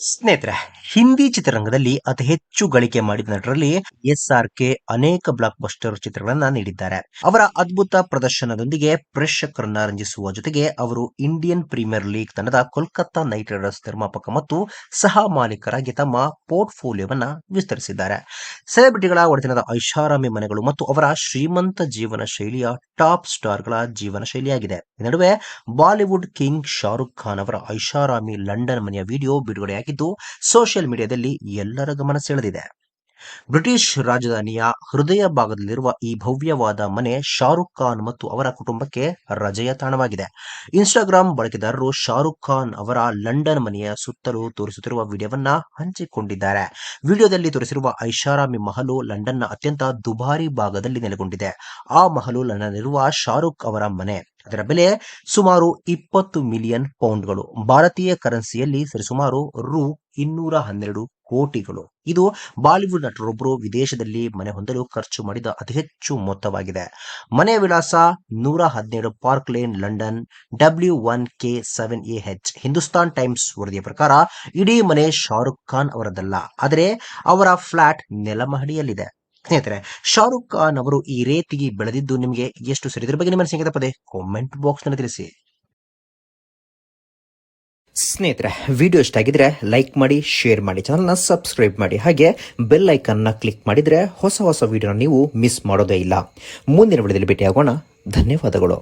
ಸ್ನೇಹಿತರೆ, ಹಿಂದಿ ಚಿತ್ರರಂಗದಲ್ಲಿ ಅತಿ ಹೆಚ್ಚು ಗಳಿಕೆ ಮಾಡಿದ ನಟರಲ್ಲಿ ಎಸ್ ಆರ್ ಕೆ ಅನೇಕ ಬ್ಲಾಕ್ ಬಸ್ಟರ್ ಚಿತ್ರಗಳನ್ನ ನೀಡಿದ್ದಾರೆ. ಅವರ ಅದ್ಭುತ ಪ್ರದರ್ಶನದೊಂದಿಗೆ ಪ್ರೇಕ್ಷಕರನ್ನ ರಂಜಿಸುವ ಜೊತೆಗೆ ಅವರು ಇಂಡಿಯನ್ ಪ್ರೀಮಿಯರ್ ಲೀಗ್ ತಂಡದ ಕೋಲ್ಕತ್ತಾ ನೈಟ್ ರೈಡರ್ಸ್ ನಿರ್ಮಾಪಕ ಮತ್ತು ಸಹ ಮಾಲೀಕರಾಗಿ ತಮ್ಮ ಪೋರ್ಟ್ಫೋಲಿಯೋವನ್ನ ವಿಸ್ತರಿಸಿದ್ದಾರೆ. ಸೆಲೆಬ್ರಿಟಿಗಳ ಒಡೆತನದ ಐಷಾರಾಮಿ ಮನೆಗಳು ಮತ್ತು ಅವರ ಶ್ರೀಮಂತ ಜೀವನ ಶೈಲಿಯ ಟಾಪ್ ಸ್ಟಾರ್ಗಳ ಜೀವನ ಶೈಲಿಯಾಗಿದೆ. ಈ ನಡುವೆ ಬಾಲಿವುಡ್ ಕಿಂಗ್ ಶಾರುಖ್ ಖಾನ್ ಅವರ ಐಷಾರಾಮಿ ಲಂಡನ್ ಮನೆಯ ವಿಡಿಯೋ ಬಿಡುಗಡೆಯಾಗಿದ್ದು ಸೋಷಿಯಲ್ ಮೀಡಿಯಾದಲ್ಲಿ ಎಲ್ಲರ ಗಮನ ಸೆಳೆದಿದೆ. ಬ್ರಿಟಿಷ್ ರಾಜಧಾನಿಯ ಹೃದಯ ಭಾಗದಲ್ಲಿರುವ ಈ ಭವ್ಯವಾದ ಮನೆ ಶಾರುಖ್ ಖಾನ್ ಮತ್ತು ಅವರ ಕುಟುಂಬಕ್ಕೆ ರಜೆಯ ತಾಣವಾಗಿದೆ. ಇನ್ಸ್ಟಾಗ್ರಾಂ ಬಳಕೆದಾರರು ಶಾರುಖ್ ಖಾನ್ ಅವರ ಲಂಡನ್ ಮನೆಯ ಸುತ್ತಲೂ ತೋರಿಸುತ್ತಿರುವ ವಿಡಿಯೋವನ್ನ ಹಂಚಿಕೊಂಡಿದ್ದಾರೆ. ವಿಡಿಯೋದಲ್ಲಿ ತೋರಿಸಿರುವ ಐಷಾರಾಮಿ ಮಹಲು ಲಂಡನ್ನ ಅತ್ಯಂತ ದುಬಾರಿ ಭಾಗದಲ್ಲಿ ನೆಲೆಗೊಂಡಿದೆ. ಆ ಮಹಲು ಲಂಡನ್ನಲ್ಲಿರುವ ಶಾರುಖ್ ಅವರ ಮನೆ. ಅದರ ಬೆಲೆ ಸುಮಾರು ಇಪ್ಪತ್ತು ಮಿಲಿಯನ್ ಪೌಂಡ್ಗಳು. ಭಾರತೀಯ ಕರೆನ್ಸಿಯಲ್ಲಿ ಸರಿಸುಮಾರು ರು ಇನ್ನೂರ ಹನ್ನೆರಡು ಕೋಟಿಗಳು. ಇದು ಬಾಲಿವುಡ್ ನಟರೊಬ್ಬರು ವಿದೇಶದಲ್ಲಿ ಮನೆ ಹೊಂದಲು ಖರ್ಚು ಮಾಡಿದ ಅತಿ ಹೆಚ್ಚು ಮೊತ್ತವಾಗಿದೆ. ಮನೆ ವಿಳಾಸ ನೂರ ಹದಿನೇಳು park lane, London, W one K seven A H. Hindustan Times ವರದಿಯ ಪ್ರಕಾರ ಇಡೀ ಮನೆ ಶಾರುಖ್ ಖಾನ್ ಅವರದಲ್ಲ ಆದರೆ ಅವರ ಫ್ಲಾಟ್ ನೆಲಮಹಡಿಯಲ್ಲಿದೆ. ಸ್ನೇಹಿತರೆ, ಶಾರುಖ್ ಖಾನ್ ಅವರು ಈ ರೇತಿಗೆ ಬೆಳೆದಿದ್ದು ನಿಮಗೆ ಎಷ್ಟು ಸರಿ? ಇದ್ರ ಬಗ್ಗೆ ನಿಮ್ಮ ಸಂಗೀತ ಪದೇ ಕಾಮೆಂಟ್ ಬಾಕ್ಸ್ನಲ್ಲಿ ತಿಳಿಸಿ. ಸ್ನೇಹಿತರೆ ವಿಡಿಯೋ ಇಷ್ಟ ಆಗಿದ್ರೆ ಲೈಕ್ ಮಾಡಿ ಶೇರ್ ಮಾಡಿ ಚಾನಲ್ನ ಸಬ್ಸ್ಕ್ರೈಬ್ ಮಾಡಿ, ಹಾಗೆ ಬೆಲ್ ಐಕನ್ನ ಕ್ಲಿಕ್ ಮಾಡಿದ್ರೆ ಹೊಸ ಹೊಸ ವಿಡಿಯೋನ ನೀವು ಮಿಸ್ ಮಾಡೋದೇ ಇಲ್ಲ. ಮುಂದಿನ ವಿಡಿಯೋದಲ್ಲಿ ಭೇಟಿಯಾಗೋಣ. ಧನ್ಯವಾದಗಳು.